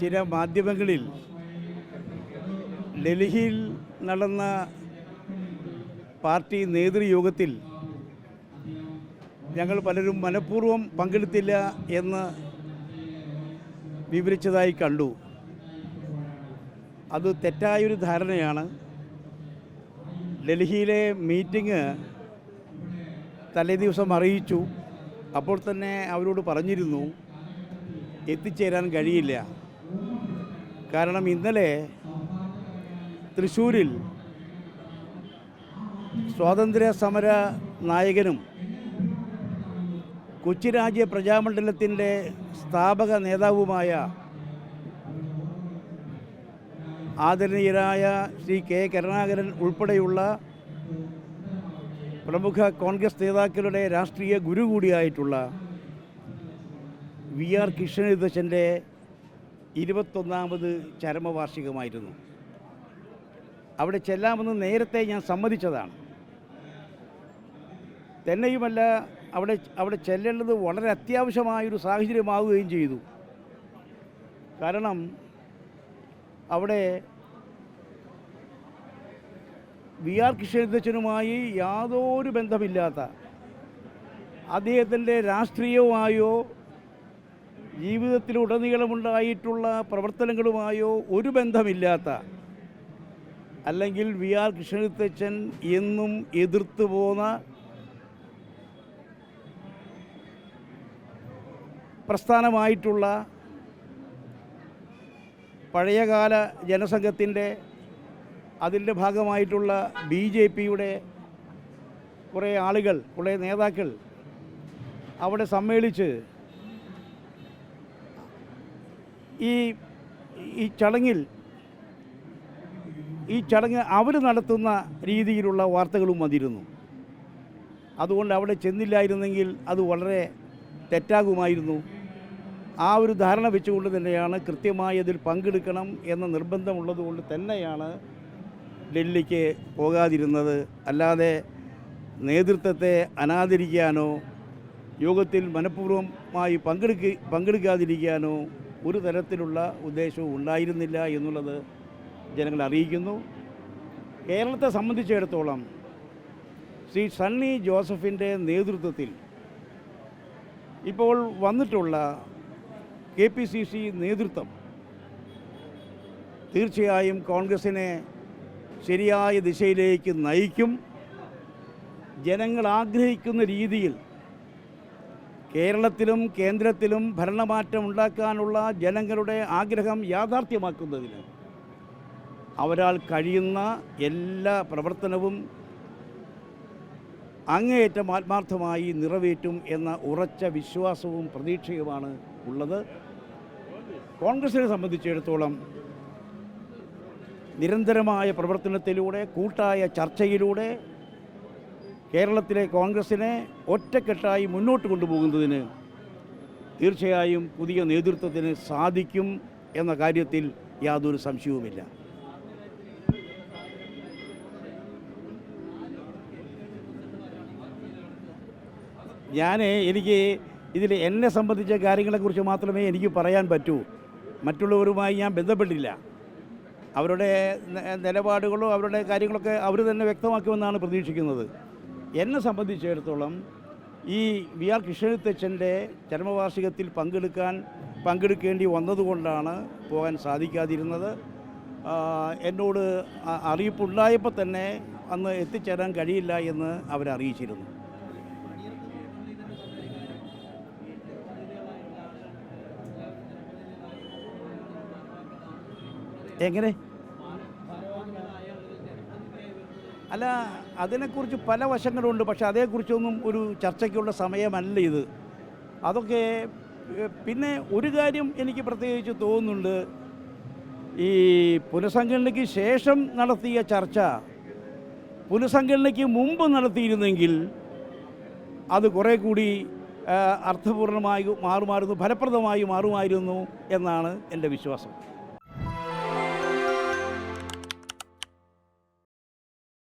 ചില മാധ്യമങ്ങളിൽ ഡൽഹിയിൽ നടന്ന പാർട്ടി നേതൃയോഗത്തിൽ ഞങ്ങൾ പലരും മനഃപൂർവം പങ്കെടുത്തില്ല എന്ന് വിവരിച്ചതായി കണ്ടു. അത് തെറ്റായൊരു ധാരണയാണ്. ഡൽഹിയിലെ മീറ്റിംഗ് തലേദിവസം അറിയിച്ചു. അപ്പോൾ തന്നെ അവരോട് പറഞ്ഞിരുന്നു എത്തിച്ചേരാൻ കഴിയില്ല. കാരണം ഇന്നലെ തൃശ്ശൂരിൽ സ്വാതന്ത്ര്യ സമര നായകനും കൊച്ചി രാജ്യ പ്രജാമണ്ഡലത്തിന്റെ സ്ഥാപക നേതാവുമായ ആദരണീയരായ ശ്രീ കെ കരുണാകരൻ ഉൾപ്പെടെയുള്ള പ്രമുഖ കോൺഗ്രസ് നേതാക്കളുടെ രാഷ്ട്രീയ ഗുരു കൂടിയായിട്ടുള്ള വി ആർ കൃഷ്ണദശന്റെ ഇരുപത്തൊന്നാമത് ചരമവാർഷികമായിരുന്നു. അവിടെ ചെല്ലാമെന്ന് നേരത്തെ ഞാൻ സമ്മതിച്ചതാണ്. തന്നെയുമല്ല അവിടെ അവിടെ ചെല്ലേണ്ടത് വളരെ അത്യാവശ്യമായൊരു സാഹചര്യമാവുകയും ചെയ്തു. കാരണം അവിടെ വി ആർ കൃഷ്ണദച്ചനുമായി യാതൊരു ബന്ധമില്ലാത്ത അദ്ദേഹത്തിന്റെ രാഷ്ട്രീയവുമായോ ജീവിതത്തിലുടനീളമുണ്ടായിട്ടുള്ള പ്രവർത്തനങ്ങളുമായോ ഒരു ബന്ധമില്ലാത്ത അല്ലെങ്കിൽ വി ആർ കൃഷ്ണദത്തച്ചൻ എന്നും എതിർത്തു പോന്ന പ്രസ്ഥാനമായിട്ടുള്ള പഴയകാല ജനസംഘത്തിന്റെ അതിന്റെ ഭാഗമായിട്ടുള്ള ബി ജെ പിയുടെ കുറേ ആളുകൾ കുറേ നേതാക്കൾ അവിടെ സമ്മേളിച്ച് ഈ ഈ ചടങ്ങിൽ ഈ ചടങ്ങ് അവർ നടത്തുന്ന രീതിയിലുള്ള വാർത്തകളും വന്നിരുന്നു. അതുകൊണ്ട് അവിടെ ചെന്നില്ലായിരുന്നെങ്കിൽ അത് വളരെ തെറ്റാകുമായിരുന്നു. ആ ഒരു ധാരണ വെച്ചുകൊണ്ട് തന്നെയാണ് കൃത്യമായി അതിൽ പങ്കെടുക്കണം എന്ന നിർബന്ധമുള്ളത് കൊണ്ട് തന്നെയാണ് ഡൽഹിക്ക് പോകാതിരുന്നത്. അല്ലാതെ നേതൃത്വത്തെ അനാദരിക്കാനോ യോഗത്തിൽ മനഃപൂർവമായി പങ്കെടുക്ക പങ്കെടുക്കാതിരിക്കാനോ ഒരു തരത്തിലുള്ള ഉദ്ദേശവും ഉണ്ടായിരുന്നില്ല എന്നുള്ളത് ജനങ്ങൾ അറിയിക്കുന്നു. കേരളത്തെ സംബന്ധിച്ചിടത്തോളം ശ്രീ സണ്ണി ജോസഫിന്റെ നേതൃത്വത്തിൽ ഇപ്പോൾ വന്നിട്ടുള്ള കെ പി സി സി നേതൃത്വം തീർച്ചയായും കോൺഗ്രസിനെ ശരിയായ ദിശയിലേക്ക് നയിക്കും. ജനങ്ങൾ ആഗ്രഹിക്കുന്ന രീതിയിൽ കേരളത്തിലും കേന്ദ്രത്തിലും ഭരണമാറ്റം ഉണ്ടാക്കാനുള്ള ജനങ്ങളുടെ ആഗ്രഹം യാഥാർത്ഥ്യമാക്കുന്നതിന് അവരാൾ കഴിയുന്ന എല്ലാ പ്രവർത്തനവും അങ്ങേയറ്റം ആത്മാർത്ഥമായി നിറവേറ്റും എന്ന ഉറച്ച വിശ്വാസവും പ്രതീക്ഷയുമാണ് ഉള്ളത്. കോൺഗ്രസിനെ സംബന്ധിച്ചിടത്തോളം നിരന്തരമായ പ്രവർത്തനത്തിലൂടെ കൂട്ടായ ചർച്ചയിലൂടെ കേരളത്തിലെ കോൺഗ്രസിനെ ഒറ്റക്കെട്ടായി മുന്നോട്ട് കൊണ്ടുപോകുന്നതിന് തീർച്ചയായും പുതിയ നേതൃത്വത്തിന് സാധിക്കും എന്ന കാര്യത്തിൽ യാതൊരു സംശയവുമില്ല. ഞാൻ എനിക്ക് ഇതിൽ എന്നെ സംബന്ധിച്ച കാര്യങ്ങളെക്കുറിച്ച് മാത്രമേ എനിക്ക് പറയാൻ പറ്റൂ. മറ്റുള്ളവരുമായി ഞാൻ ബന്ധപ്പെട്ടില്ല അവരുടെ നിലപാടുകളോ അവരുടെ കാര്യങ്ങളൊക്കെ അവർ തന്നെ വ്യക്തമാക്കുമെന്നാണ് പ്രതീക്ഷിക്കുന്നത്. എന്നെ സംബന്ധിച്ചിടത്തോളം ഈ വി ആർ കൃഷ്ണത്തച്ഛന്റെ ചരമവാർഷികത്തിൽ പങ്കെടുക്കാൻ പങ്കെടുക്കേണ്ടി വന്നതുകൊണ്ടാണ് പോകാൻ സാധിക്കാതിരുന്നത്. എന്നോട് അറിയിപ്പുണ്ടായപ്പോൾ തന്നെ അന്ന് എത്തിച്ചേരാൻ കഴിയില്ല എന്ന് അവരറിയിച്ചിരുന്നു. എങ്ങനെ? അല്ല അതിനെക്കുറിച്ച് പല വശങ്ങളുണ്ട് പക്ഷെ അതേക്കുറിച്ചൊന്നും ഒരു ചർച്ചയ്ക്കുള്ള സമയമല്ല ഇത്. അതൊക്കെ പിന്നെ ഒരു കാര്യം എനിക്ക് പ്രത്യേകിച്ച് തോന്നുന്നുണ്ട്. ഈ പുനഃസംഘടനയ്ക്ക് ശേഷം നടത്തിയ ചർച്ച പുനഃസംഘടനയ്ക്ക് മുമ്പ് നടത്തിയിരുന്നെങ്കിൽ അത് കുറേ കൂടി അർത്ഥപൂർണമായി മാറുമായിരുന്നു ഫലപ്രദമായി മാറുമായിരുന്നു എന്നാണ് എന്റെ വിശ്വാസം.